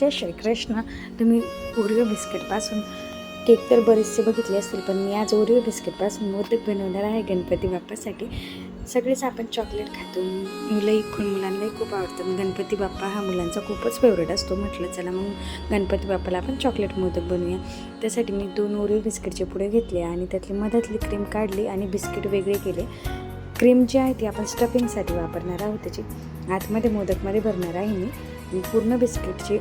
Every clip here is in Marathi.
जय श्रीकृष्ण तुम्ही ओरिओ बिस्किटपासून केक तर बरेचसे बघितले असतील पण मी आज ओरिओ बिस्किटपासून मोदक बनवणार आहे गणपती बाप्पासाठी. सगळेच आपण चॉकलेट खातो. मुलंही खूप मुलांनाही खूप आवडतं. गणपती बाप्पा हा मुलांचा खूपच फेवरेट असतो. म्हटलं चला मग गणपती बाप्पाला आपण चॉकलेट मोदक बनवूया. त्यासाठी मी दोन ओरिओ बिस्किटचे पुढे घेतले आणि त्यातली मधातली क्रीम काढली आणि बिस्किट वेगळे केले. क्रीम जी आहे ती आपण स्टफिंगसाठी वापरणार आहोत त्याची. आतमध्ये मोदकमध्ये भरणार आहे मी. पूर्ण बिस्किटची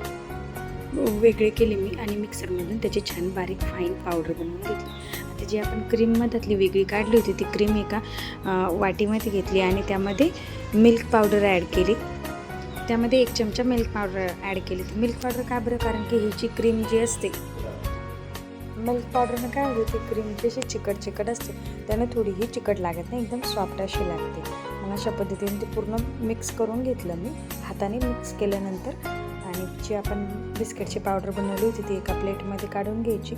वेगळे केले मी आणि मिक्सरमधून त्याची छान बारीक फाईन पावडर बनवून घेतली. आता जी आपण क्रीममधातली वेगळी काढली होती ती क्रीम एका वाटीमध्ये घेतली आणि त्यामध्ये मिल्क पावडर ॲड केली. त्यामध्ये एक चमचा मिल्क पावडर ॲड केली. ती मिल्क पावडर का बरं? कारण की ही जी क्रीम जी असते मिल्क पावडरनं काय होते ती क्रीम जशी चिकट चिकट असते त्यानं थोडीही चिकट लागत नाही एकदम सॉफ्ट अशी लागते. मग अशा पद्धतीने ते पूर्ण मिक्स करून घेतलं मी. हाताने मिक्स केल्यानंतर जी आपण बिस्किटची पावडर बनवली होती ती एका प्लेटमध्ये काढून घ्यायची.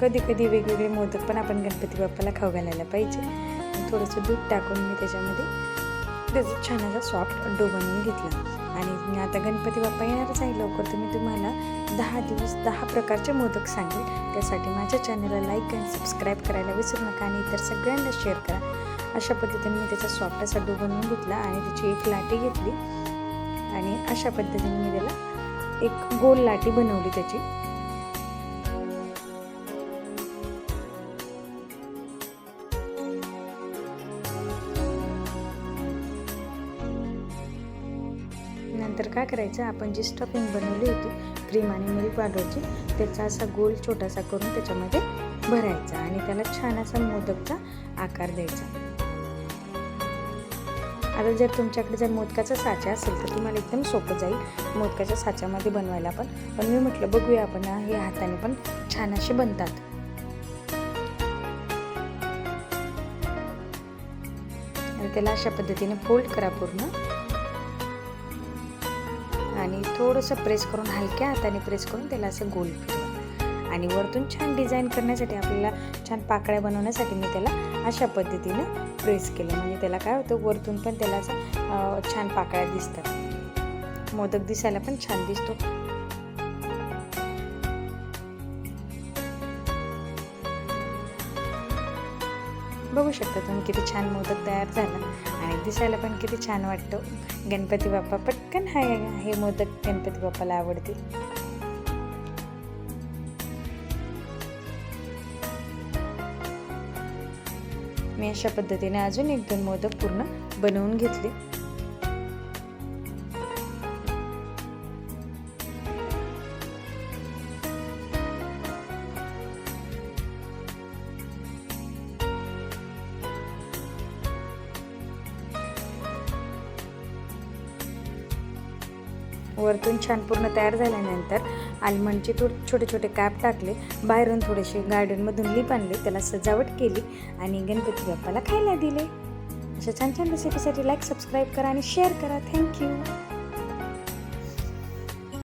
कधी कधी वेगवेगळे मोदक पण आपण गणपती बाप्पाला खाऊ घालायला पाहिजे. थोडंसं दूध टाकून मी त्याच्यामध्ये त्याचा छान असा सॉफ्ट डो बनवून घेतला. आणि आता गणपती बाप्पा येणारच आहे लवकर तर मी तुम्हाला दहा दिवस दहा प्रकारचे मोदक सांगेल. त्यासाठी माझ्या चॅनलला लाईक आणि सबस्क्राईब करायला विसरू नका आणि इतर सगळ्यांना शेअर करा. अशा पद्धतीने मी त्याचा सॉफ्ट असा डो बनवून घेतला आणि त्याची एक लाटी घेतली. अशा पद्धतीने मी त्याला एक गोल लाटी बनवली त्याची. नंतर काय करायचं? आपण जी स्टफिंग बनवली होती क्रीम आणि मिल्क पावडरची त्याचा असा गोल छोटासा करून त्याच्यामध्ये भरायचा आणि त्याला छान असा मोदकचा आकार द्यायचा. आता जर तुमच्याकडे जर मोदकाचा साचा असेल तर तुम्हाला एकदम सोपं जाईल मोदकाच्या साच्यामध्ये बनवायला पण. पण मी म्हटलं बघूया आपण हे हाताने पण छान असे बनतात. आणि त्याला अशा पद्धतीने फोल्ड करा पूर्ण. आणि थोडंसं प्रेस करून हलक्या हाताने प्रेस करून त्याला असं गोल फिरवा आणि वरतून छान डिझाईन करण्यासाठी आपल्याला छान पाकळ्या बनवण्यासाठी मी त्याला अशा पद्धतीनं प्रेस केलं. म्हणजे त्याला काय होतं वरतून पण त्याला असं छान पाकळ्या दिसतात. मोदक दिसायला पण छान दिसतो. बघू शकता तुम्ही किती छान मोदक तयार झाला. आणि दिसायला पण किती छान वाटतं. गणपती बाप्पा पटकन हा हे मोदक गणपती बाप्पाला आवडतील. मी अशा पद्धतीने अजून एक दोन मोदक पूर्ण बनवून घेतले. वरतून छान पूर्ण तयार झाल्यानंतर आलमंडचे थोडे छोटे छोटे कॅप टाकले बाहेरून थोडेसे गार्डनमधून लिप आणले त्याला सजावट केली आणि गणपती बाप्पाला खायला दिले. अशा छान छान रेसिपीसाठी लाईक सबस्क्राईब करा आणि शेअर करा. थँक्यू